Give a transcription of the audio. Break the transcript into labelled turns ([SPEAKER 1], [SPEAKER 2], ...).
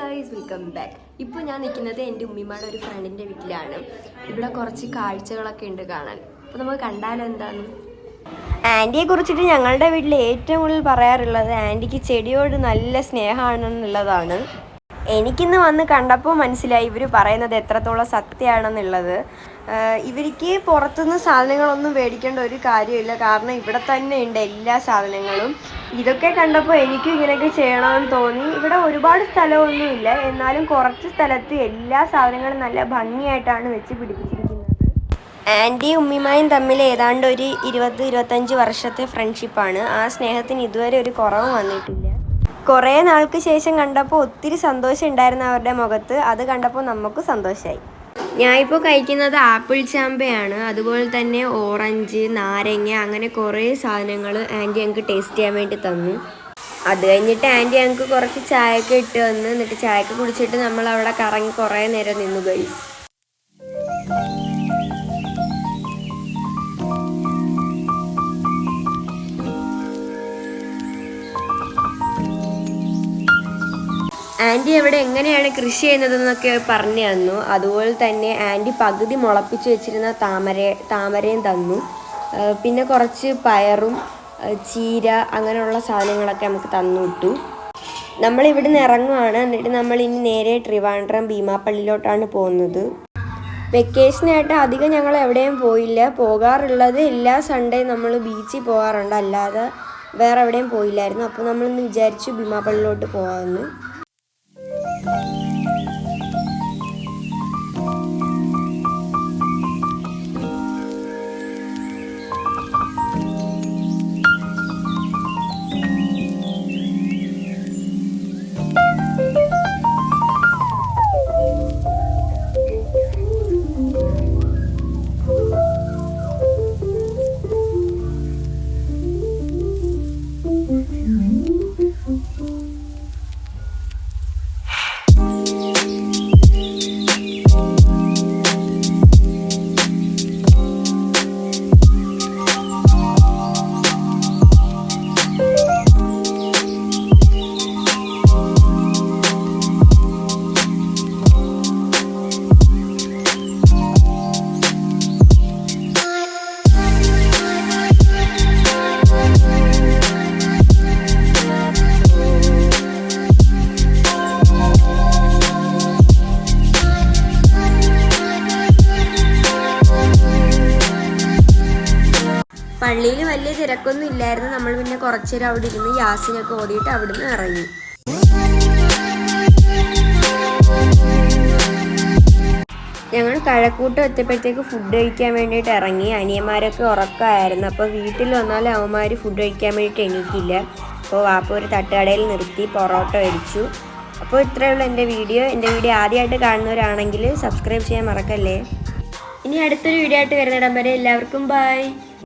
[SPEAKER 1] Guys welcome back ഇപ്പോൾ ഞാൻ നിൽക്കുന്നത് എന്റെ ഉമ്മിമാരുടെ ഒരു ഫ്രണ്ടിന്റെ വീട്ടിലാണ്. ഇവിടെ കുറച്ച് കാഴ്ചകളൊക്കെ ഉണ്ട് കാണാൻ. അപ്പോൾ നമുക്ക് കണ്ടാലോ എന്താന്ന്? ആന്റിയെ കുറിച്ചിട്ട് ഞങ്ങളുടെ വീട്ടിൽ ഏറ്റവും കൂടുതൽ പറയാറുള്ളത് ആന്റിക്ക് ചെടിയോട് നല്ല സ്നേഹമാണെന്നുള്ളതാണ്. എനിക്കിന്ന് വന്ന് കണ്ടപ്പോൾ മനസ്സിലായി ഇവർ പറയുന്നത് എത്രത്തോളം സത്യമാണെന്നുള്ളത്. ഇവർക്ക് പുറത്തുനിന്ന് സാധനങ്ങളൊന്നും മേടിക്കേണ്ട ഒരു കാര്യമില്ല. കാരണം ഇവിടെ തന്നെ ഉണ്ട് എല്ലാ സാധനങ്ങളും. ഇതൊക്കെ കണ്ടപ്പോൾ എനിക്കും ഇങ്ങനെയൊക്കെ ചെയ്യണമെന്ന് തോന്നി. ഇവിടെ ഒരുപാട് സ്ഥലമൊന്നുമില്ല. എന്നാലും കുറച്ച് സ്ഥലത്ത് എല്ലാ സാധനങ്ങളും നല്ല ഭംഗിയായിട്ടാണ് വെച്ച് പിടിപ്പിച്ചിരിക്കുന്നത്. ആന്റി ഉമ്മിമായും തമ്മിൽ ഏതാണ്ട് ഒരു ഇരുപത് ഇരുപത്തഞ്ച് വർഷത്തെ ഫ്രണ്ട്ഷിപ്പാണ് ആ സ്നേഹത്തിന് ഇതുവരെ ഒരു കുറവ് വന്നിട്ടില്ല. കുറേ നാൾക്ക് ശേഷം കണ്ടപ്പോൾ ഒത്തിരി സന്തോഷം ഉണ്ടായിരുന്നു അവരുടെ മുഖത്ത്. അത് കണ്ടപ്പോൾ നമുക്ക് സന്തോഷമായി ഞാനിപ്പോൾ കഴിക്കുന്നത് ആപ്പിൾ ചാമ്പയാണ്. അതുപോലെ തന്നെ ഓറഞ്ച് നാരങ്ങ അങ്ങനെ കുറേ സാധനങ്ങൾ ആന്റി ഞങ്ങൾക്ക് ടേസ്റ്റ് ചെയ്യാൻ വേണ്ടി തന്നു. അത് കഴിഞ്ഞിട്ട് ആന്റി ഞങ്ങൾക്ക് കുറച്ച് ചായയൊക്കെ ഇട്ട് തന്നു. എന്നിട്ട് ചായയൊക്കെ കുടിച്ചിട്ട് നമ്മൾ അവിടെ കറങ്ങി കുറേ നേരം നിന്നു ഗൈസ് ആന്റി അവിടെ എങ്ങനെയാണ് കൃഷി ചെയ്യുന്നതെന്നൊക്കെ പറഞ്ഞു തന്നു. അതുപോലെ തന്നെ ആന്റി പകുതി മുളപ്പിച്ച് വെച്ചിരുന്ന താമര താമരയും തന്നു. പിന്നെ കുറച്ച് പയറും ചീര അങ്ങനെയുള്ള സാധനങ്ങളൊക്കെ നമുക്ക് തന്നു വിട്ടു നമ്മൾ ഇറങ്ങുവാണ്. എന്നിട്ട് നമ്മൾ ഇനി നേരെ ട്രിവാൻഡ്രം ഭീമാപ്പള്ളിയിലോട്ടാണ് പോകുന്നത്. വെക്കേഷനായിട്ട് അധികം ഞങ്ങൾ എവിടെയും പോയില്ല. പോകാറുള്ളത് എല്ലാ സൺഡേ നമ്മൾ ബീച്ചിൽ പോകാറുണ്ട്. അല്ലാതെ വേറെ എവിടെയും പോയില്ലായിരുന്നു. അപ്പോൾ നമ്മളിന്ന് വിചാരിച്ചു ഭീമാപ്പള്ളിയിലോട്ട് പോകാമെന്ന്. പള്ളിയിൽ വലിയ തിരക്കൊന്നും ഇല്ലായിരുന്നു. നമ്മൾ പിന്നെ കുറച്ചു നേരം അവിടെ ഇരുന്ന് യാസിനൊക്കെ ഓടിയിട്ട് അവിടുന്ന് ഇറങ്ങി. ഞങ്ങൾ കഴക്കൂട്ടം എത്തിയപ്പോഴത്തേക്ക് ഫുഡ് കഴിക്കാൻ വേണ്ടിയിട്ട് ഇറങ്ങി. അനിയന്മാരൊക്കെ ഉറക്കമായിരുന്നു. അപ്പോൾ വീട്ടിൽ വന്നാൽ അവന്മാർ ഫുഡ് കഴിക്കാൻ വേണ്ടിയിട്ട് എണീക്കില്ല അപ്പോൾ വാപ്പ ഒരു തട്ടുകടയിൽ നിർത്തി പൊറോട്ട അടിച്ചു അപ്പോൾ ഇത്രയേ ഉള്ളൂ എന്റെ വീഡിയോ. എന്റെ വീഡിയോ ആദ്യമായിട്ട് കാണുന്നവരാണെങ്കിൽ സബ്സ്ക്രൈബ് ചെയ്യാൻ മറക്കല്ലേ. ഇനി അടുത്തൊരു വീഡിയോ ആയിട്ട് വരുന്നിടം വരെ എല്ലാവർക്കും ബൈ